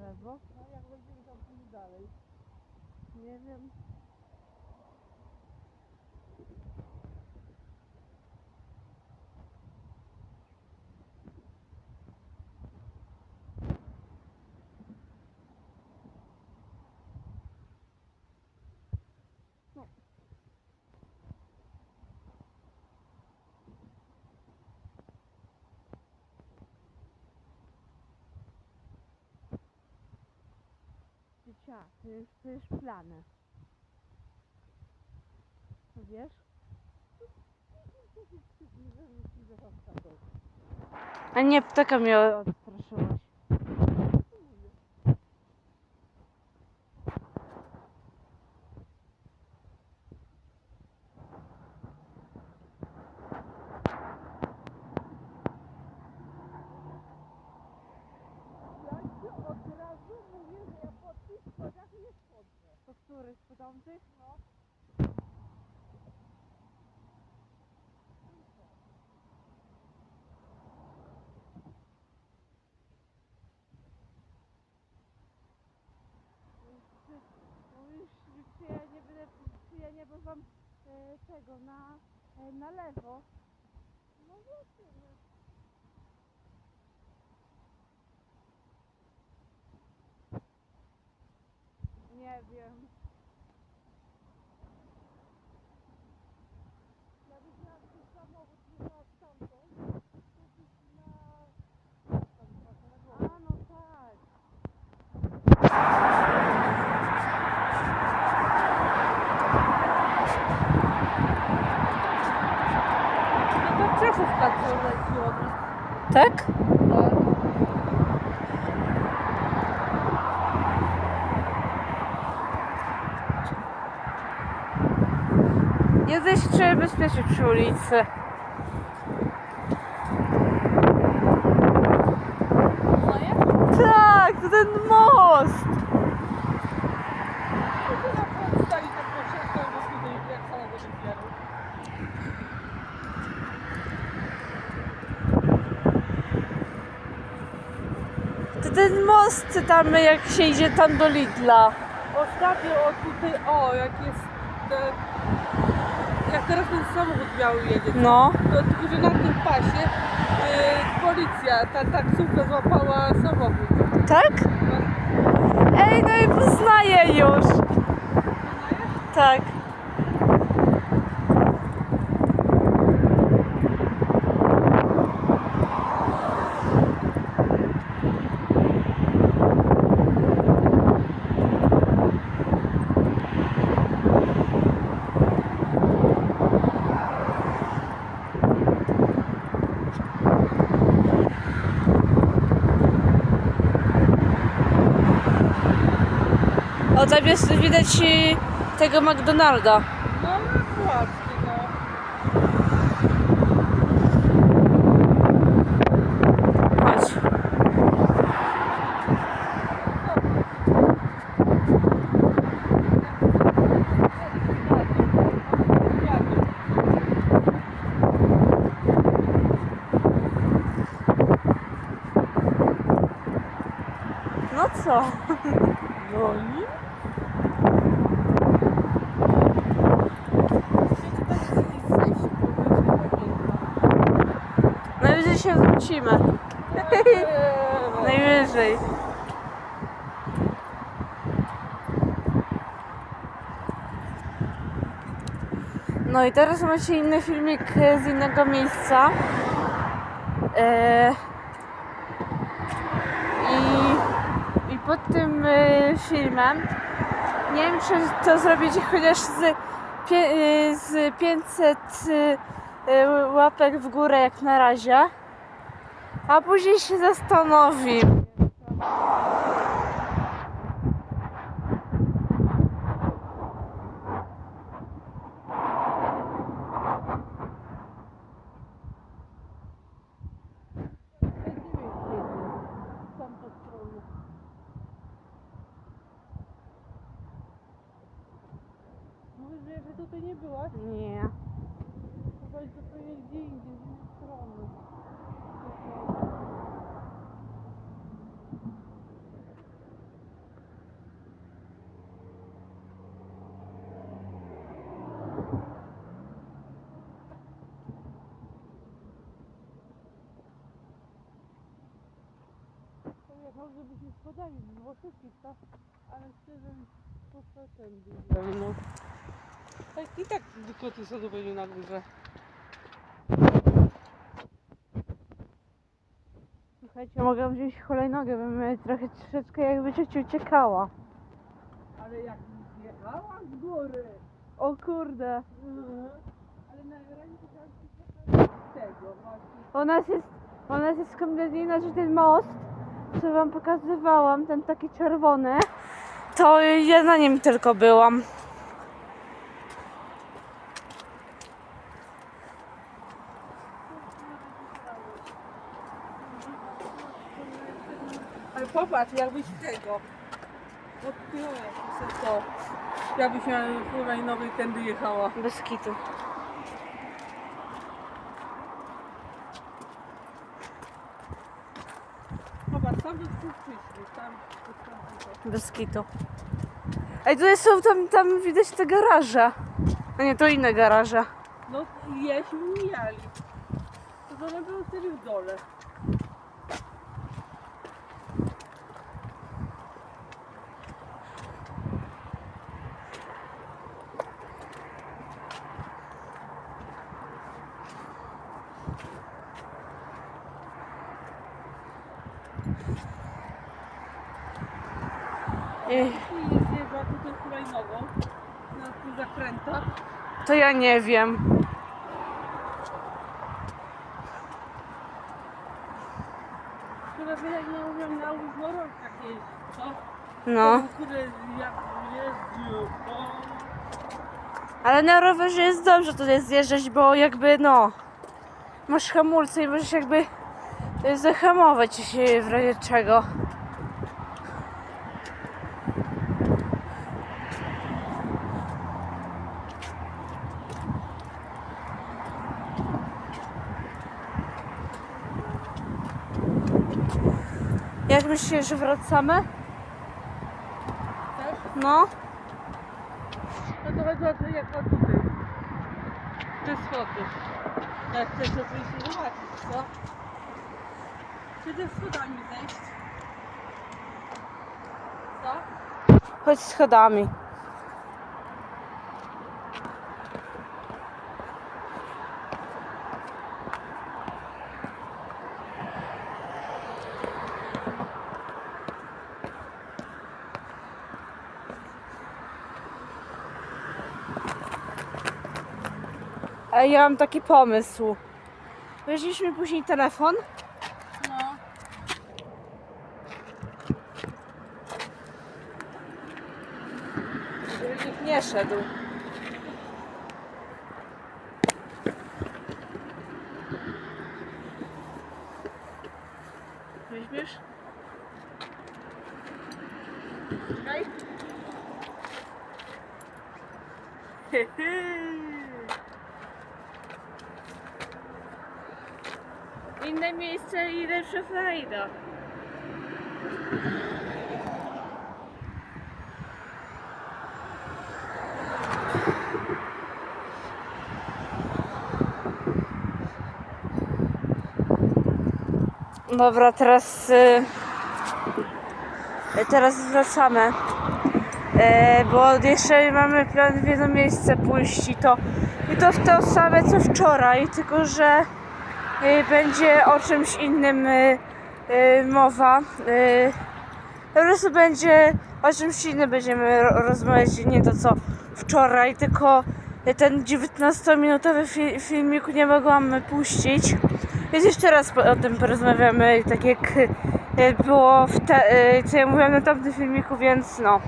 Lewo? No jak będziemy tam pójść dalej. Nie wiem. No. Cia, to jest plany. No wiesz? A nie, ptaka mnie odstraszyłaś. Ja ci od razu mówię, że ja po tych schodach nie schodzę. Po tamtych? No. Mówisz, czy ja nie będę, ja nie bywam e, tego, na, e, na lewo. No właśnie, no. Nie wiem. Nawet jak ten samochód nie ma stamtąd, to gdzieś na... tam trochę na A, górę. no tak. No to Czechówka co leci od nas. Tak? Jesteś trzeba bezpiecznie przy ulicy. No jak? Tak, to ten most. To ty na przykład stali tak po środku, bo tutaj jak samego wybijaru. To ten most tam jak się idzie tam do Lidla. Ostatnio o tutaj, o jak jest jak teraz ten samochód biały jedzie, No. to tylko, że na tym pasie y, policja, ta taksówka złapała samochód. Tak? No, Ej, no i poznaję już. Tak. O, tam widać y, tego McDonalda. no właśnie, no. Chodź. No co? No i? Najwyżej się wrócimy. Najwyżej. No i teraz macie inny filmik z innego miejsca. E, i, I pod tym e, filmem nie wiem, czy to zrobicie chociaż z, e, z 500 e, e, łapek w górę jak na razie. A później się zastanowi. Mówisz, że jeszcze tutaj nie byłaś? Nie. Chyba to może byśmy spadali no, z Włoszywki, tak? Ale szczerze poszła ten no. Tak i tak tylko ty sobie na górze. Słuchajcie, mogę wziąć hulajnogę, bym trochę troszeczkę jakby ciocia uciekała. Ale jak zjechała z góry. O kurde. Ale na granicy tam tego właśnie. U nas jest, u nas jest kompletnie inaczej ten most, co wam pokazywałam, ten taki czerwony. To ja na nim tylko byłam. Ale popatrz, jakbyś tego od tyłu jakbyś to. Jakbyś miała hulajnowej tędy jechała. Bez kitu. Popatrz, tam jest tu przyszli, tam. Bez kitu. Ej, tutaj są, tam, tam widać te garaże. A nie, to inne garaże. No jeśmy mijali. To one były wtedy w dole. Zjeżdża tutaj hulajnogą. Na tych zakrętach. to ja nie wiem. Chyba by jak nie umiem na różnorolkach jeździć, co? No. Które jak jeździł, bo... Ale na rowerze jest dobrze tutaj zjeżdżać, bo jakby no masz hamulce i możesz jakby y, zahamować się w razie czego. Jak myślisz, że wracamy? Też? No. No to chodzi o to, jak o tutaj. Te schody. Jak chcesz, i zobaczyć, co? Czy ze schodami zejść? Co? Chodź schodami. Ja mam taki pomysł. Weźmiemy później telefon. No. Żeby nikt nie szedł. Inne miejsce i lepsza frajda. Dobra, teraz y, teraz wracamy. E, bo jeszcze mamy plan w jedno miejsce pójść i to, i to w to same co wczoraj, tylko że będzie o czymś innym y, y, mowa. Y, po prostu będzie o czymś innym będziemy ro- rozmawiać, nie to co wczoraj, tylko ten 19-minutowy fi- filmik nie mogłam puścić. Więc jeszcze raz o tym porozmawiamy, tak jak y, było w te, y, co ja mówiłam na tamtym filmiku, więc no.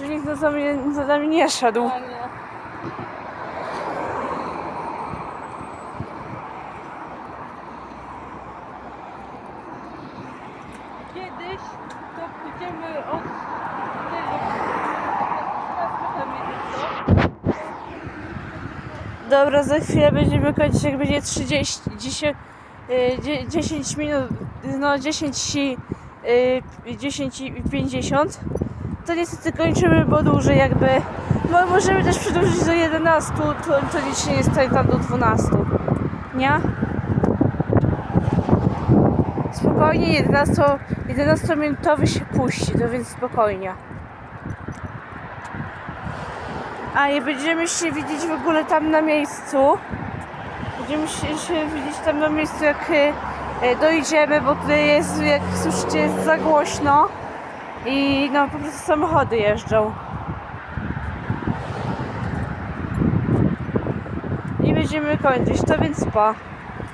Że nikt za nami, za nami nie szedł. A nie. Kiedyś to pójdziemy od tego. Teraz potem jedzie, co? Dobra, za chwilę będziemy kończyć, jak będzie 30, 10, y, dzie- 10 minut, no 10 i y, 10 i 50. To niestety kończymy, bo dłużej jakby, no możemy też przedłużyć do 11, to, to nic się nie stanie tam do 12. Nie? spokojnie, 11, 11-minutowy się puści, to więc spokojnie. A nie będziemy się widzieć w ogóle tam na miejscu. Będziemy się, się widzieć tam na miejscu jak e, e, dojdziemy, bo tutaj jest, jak słyszycie, jest za głośno. I no po prostu samochody jeżdżą. I będziemy kończyć, to więc pa.